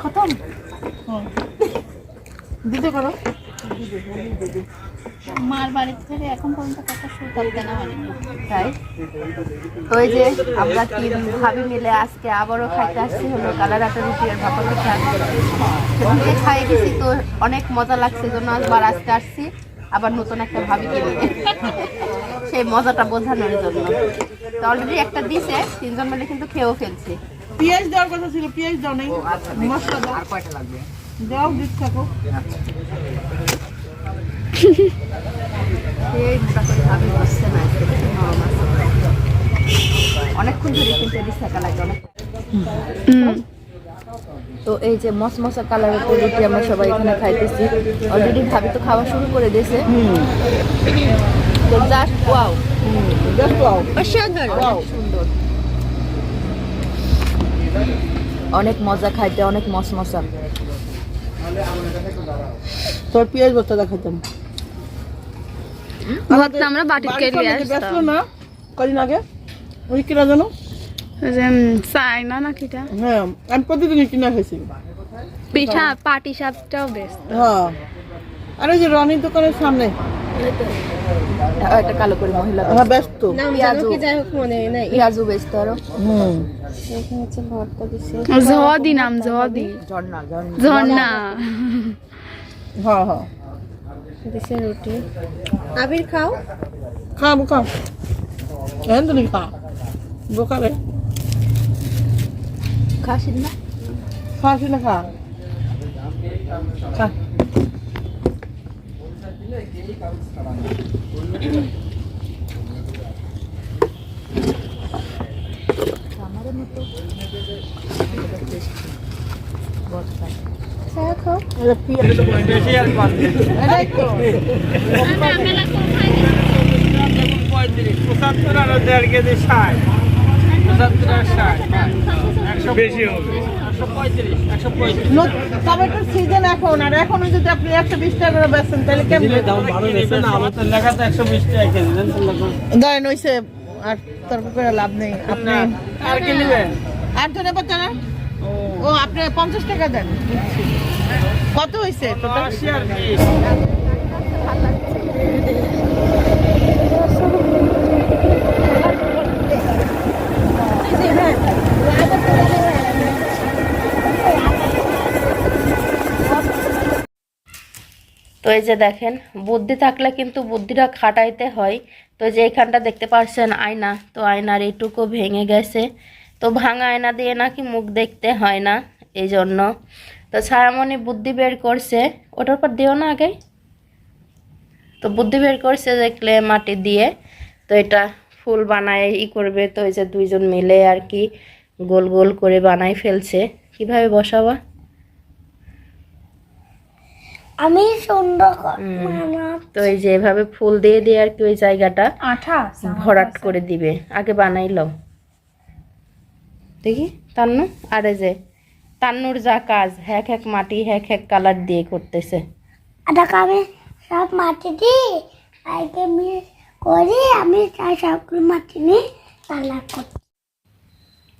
খতম? দিতে পারো মার বাড়ি থেকে এখন পর্যন্ত কত সুতাল দেনা হয়নি তাই? তো এই যে আমরা কি ভাবি মিলে আজকে আবারও খাইতে আসছি হলো কালার আটা রুটি আর ভাপা পিঠা। সেদিনকে খাই গেছি তো অনেক মজা লাগছে জন্য আবার আজকে আসছি। আবার নতুন একটা ভাবি কিনে সেই মজাটা বোঝানোর জন্য। তো অলরেডি একটা দিছে তিনজন মিলে কিন্তু খেয়েও ফেলছি। পেঁয়াজ দেওয়ার কথা ছিল পেঁয়াজ দাও নাই। মশলা দাও। আর কয়টা লাগবে? দাও দিতে থাকো। আছে অনেকক্ষণ ধরে কিন্তু এদিক থাকা লাগে অনেক তো এই যে মশমশা কালারের রুটি আমরা সবাই এখানে খাইতেছি। অলরেডি ভাবি তো খাওয়া শুরু করে দিয়েছে। তো জাস্ট ওয়াও জাস্ট দাও অসাধারণ। অনেক মজা খাইতে অনেক মশমশা। তোর পেঁয়াজ ভর্তা দেখাতাম ভর্তা আমরা বাড়ির কেটে আসতাম। না? কদিন আগে? ওই কিনা জানো? ওই যে চাইনা না কিটা? হ্যাঁ আমি প্রতিদিনই কিনা খাইছি। পিঠা পাটি সাপটাও বেস্ট হ্যাঁ। আর ওই যে রনির দোকানের সামনে। একটা কালো করে মহিলা হ্যাঁ ব্যস্ত। আরও হুম। নাম ঝর্ণা ঝর্ণা। ঝর্ণা। হ্যাঁ আবির খাও? খা। তুমি না? খা কিনা খা। খা এটা পেঁয়াজ এটাই তো পঁচাত্তর আর দেড় কেজি ষাট পঁচাত্তর আর ষাট একশো বেশি হবে। টমেটোর সিজন এখন আর এখনও যদি আপনি একশো বিশ টাকা করে বেচেন তাহলে কেমন ধরেন ওইসে আর তর্ক করে লাভ নেই আপনি আর কি নেবেন? আর ধরে না ও। আপনি পঞ্চাশ টাকা দেন। কত হয়েছে টোটাল আশি আর বিশ তো এই যে দেখেন, বুদ্ধি থাকলে কিন্তু বুদ্ধিটা খাটাইতে হয়। তো যে এখানটা দেখতে পারছেন আয়না, তো আয়নার এইটুকু ভেঙে গেছে। তো ভাঙা আয়না দিয়ে নাকি মুখ দেখতে হয় না এই জন্য তো ছায়ামণি বুদ্ধি বের করছে, ওটার পর দিও না আগে। তো বুদ্ধি বের করছে দেখলে মাটি দিয়ে, তো এটা ফুল বানায় ই করবে। তো এই যে দুইজন মিলে আর কি গোল গোল করে বানাই ফেলছে। কীভাবে বসাবা? আমি সুন্দর। তো এই যে এভাবে ফুল দিয়ে দিয়ে আর কি ওই জায়গাটা আঠা ভরাট করে দিবে। আগে বানাইলো দেখি তান্নু? আর এই যে তান্নুর যা কাজ হ্যাক হ্যাক মাটি হ্যাক হ্যাক কালার দিয়ে করতেছে। এটাকে আমি সব মাটি পাইপে মিক্স করে আমি তার সবগুলো মাটি নিয়ে কালার করি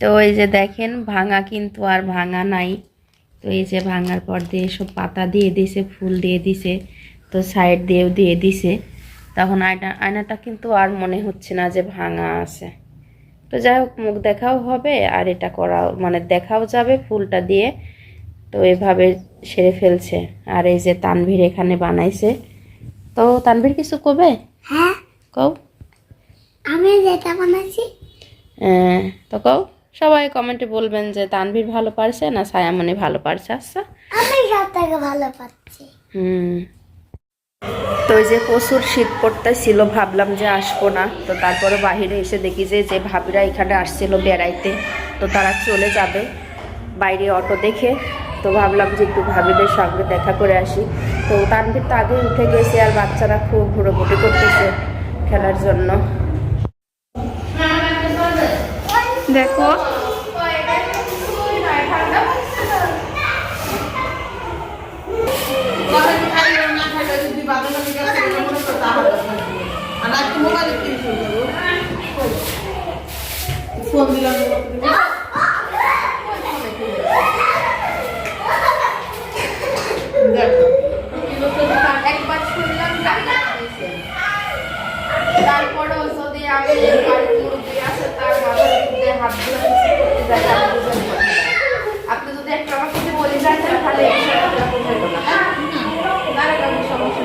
তো এই যে দেখেন ভাঙা কিন্তু আর ভাঙা নাই। তো এই যে ভাঙার পর দিয়ে সব পাতা দিয়ে দিছে ফুল দিয়ে দিছে তো সাইড দিয়েও দিয়ে দিছে। তখন আয়না আয়নাটা কিন্তু আর মনে হচ্ছে না যে ভাঙা আছে। তো যাই হোক মুখ দেখাও হবে আর এটা করাও মানে দেখাও যাবে ফুলটা দিয়ে। তো এভাবে সেরে ফেলছে। আর এই যে তানভীর এখানে বানাইছে। তো তানভীর কিছু কবে হ্যাঁ কও। আমি যেটা বানাচ্ছি হ্যাঁ, তো কও সবাই কমেন্টে বলবেন যে তানভীর ভালো পারছে না সায়ামনি ভালো পারছে আচ্ছা। আমি সব থেকে ভালো পাচ্ছি। হুম। তো ওই যে প্রচুর শীত পড়তেছিল ভাবলাম যে আসব না। তো তারপরে বাহিরে এসে দেখি যে যে ভাবিরা এখানে আসছিল বেড়াইতে তো তারা চলে যাবে বাইরে অটো দেখে। তো ভাবলাম যে একটু ভাবিদের সঙ্গে দেখা করে আসি। তো তানভীর তো আগে উঠে গেছে আর বাচ্চারা খুব ঘুরোঘুরি করতেছে। খেলার জন্য। দেখো। দেখো একবার শুনলাম দিয়ে আমি মুরব্বী আছে তার মাথার আমার কিছু বলে যান তাহলে এই বিষয়টা বোঝাই না তার একটা সমস্যা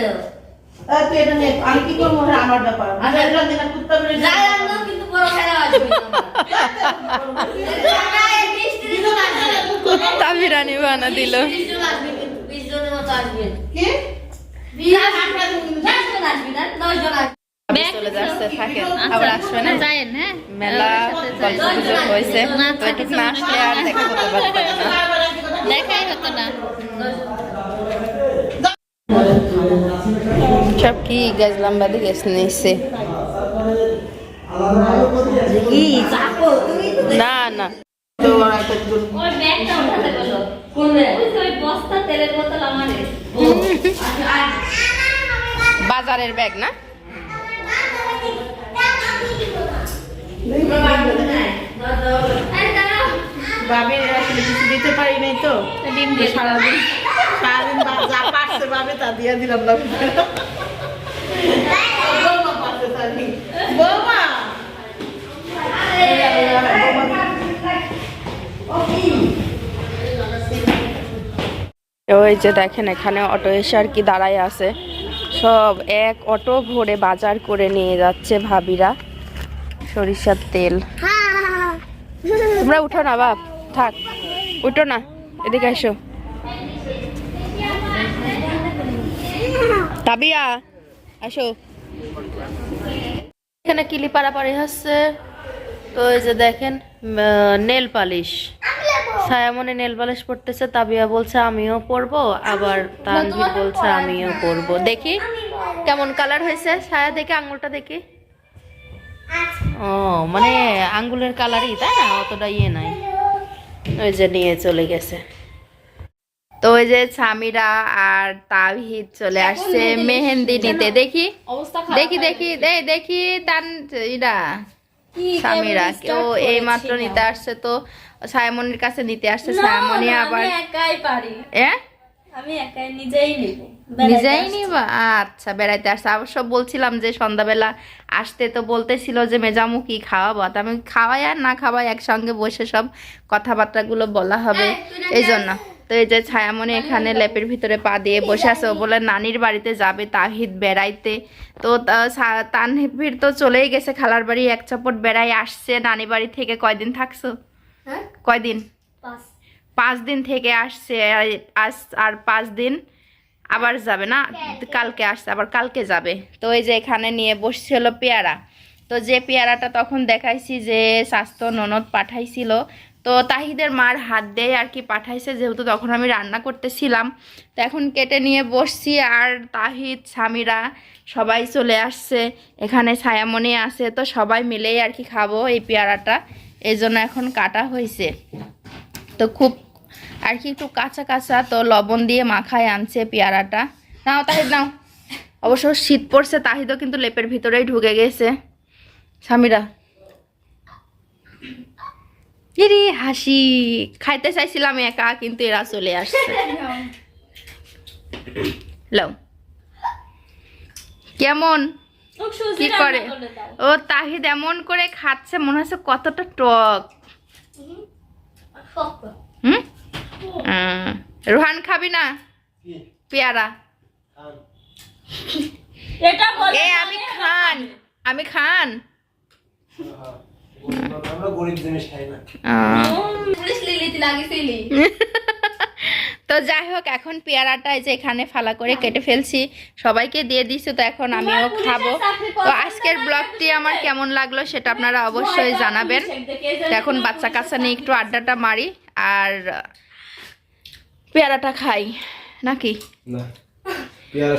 দেও। আহ, তুই এটা নে, আমি কি করব? আমার ব্যাপার। আচ্ছা। কুত্তা যাই কিন্তু বড় খেলা আসবে। কুত্তা বানা দিল। না মেলা হয়েছে। দেখাই হতো না। সব কি গেছলাম বাদে গেছ নিচ্ছে না না। বাজারের ব্যাগ না? বাবের আসলে কিছু দিতে পারি নাই তো। ডিম দিয়ে সারাদিন সারাদিন যা পারছে বাবে তা দিয়ে দিলাম না বৌমা ওই যে দেখেন এখানে অটো এসে আর কি দাঁড়ায় আছে। সব এক অটো ভরে বাজার করে নিয়ে যাচ্ছে ভাবিরা। সরিষার তেল। তোমরা উঠো না বাপ। থাক, উঠো না, এদিকে এসো। তাবিয়া আসো এখানে কিলি পাড়াপাড়ি হচ্ছে, তো এই যে দেখেন নেল পালিশ। সায়ামনে নেল পালিশ পড়তেছে তাবিয়া বলছে, আমিও পরবো। আবার তানভীর বলছে, আমিও পরবো। দেখি কেমন কালার হয়েছে, সায়া দেখে, আঙুলটা দেখি। ও মানে আঙ্গুলের কালারই, তাই না? অতটা ইয়ে নাই। ওই যে নিয়ে চলে গেছে। তো ওই যে সামিরা আর তাহিদ চলে আসছে মেহেন্দি নিতে। দেখি দেখি দেখি দেখি তান ইরা সামিরা ও এই মাত্র নিতে আসছে তো সায়মনির কাছে নিতে আসছে সায়মনি আবার একাই পারি। আমি একাই নিজেই নিব। নিজেই নিবা? আচ্ছা বেড়াইতে আসছে। অবশ্য বলছিলাম যে সন্ধ্যাবেলা আসতে তো বলতেছিল যে মেজামু কি খাওয়াবো? তো আমি খাওয়াই আর না খাওয়াই একসঙ্গে বসে সব কথাবার্তাগুলো বলা হবে। এই জন্য তো এই যে ছায়ামণি এখানে লেপের ভিতরে পা দিয়ে বসে আছে। ও বলে নানির বাড়িতে যাবে তাহিদ বেড়াইতে। তো তা- সা- তানভীর তো চলেই গেছে খালার বাড়ি। এক চপট বেড়াই আসছে। নানি বাড়ি থেকে কয়দিন থাকছো? হ্যাঁ? কয়দিন? পাঁচ। দিন থেকে আসছে। আর পাঁচ দিন আবার যাবে না? কালকে আসছে, আবার কালকে যাবে। তো এই যে এখানে নিয়ে বসছিল পেয়ারা। তো যে পেয়ারাটা তখন দেখাইছি যে স্বাস্থ্য ননদ পাঠাইছিল। তো তাহিদের মার হাত দিয়ে আর কি পাঠাইছে, যেহেতু তখন আমি রান্না করতেছিলাম। তো এখন কেটে নিয়ে বসছি আর তাহিদ স্বামীরা সবাই চলে আসছে। এখানে ছায়ামণি আছে, তো সবাই মিলেই আর কি খাব এই পেয়ারাটা। এই জন্য এখন কাটা হয়েছে তো খুব আর কি একটু কাঁচা কাঁচা তো লবণ দিয়ে মাখায় আনছে পেয়ারাটা। নাও তাহিদ নাও। অবশ্য শীত পড়ছে তাহিদও কিন্তু লেপের ভিতরেই ঢুকে গেছে। স্বামীরা ইরি হাসি। খাইতে চাইছিলাম একা কিন্তু এরা চলে আসছে। লাও। কেমন? কি করে? ও তাহিদ এমন করে খাচ্ছে মনে হচ্ছে কতটা টক। হুম? রোহান খাবি না? পেয়ারা। এ আমি খান। আমি খান। আমরা গরিব জিনিস খাই না। আহ, পুলিশ লিলিতে লাগিয়েছিলি তো যাই হোক এখন পেয়ারাটা এই যে এখানে ফালা করে কেটে ফেলছি। সবাইকে দিয়ে দিছি তো এখন আমিও খাব। তো আজকের ব্লগটি আমার কেমন লাগল সেটা আপনারা অবশ্যই জানাবেন। এখন বাচ্চা কাচ্চা নিয়ে একটু আড্ডাটা মারি। আর পেয়ারাটা খাই নাকি?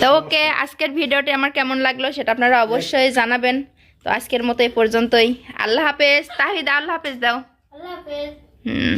তো ওকে আজকের ভিডিওটি আমার কেমন লাগল সেটা আপনারা অবশ্যই জানাবেন। তো আজকের মতো এই পর্যন্তই। আল্লাহ হাফেজ তাহিদা আল্লাহ হাফেজ দাও। আল্লাহ হাফেজ। হুম।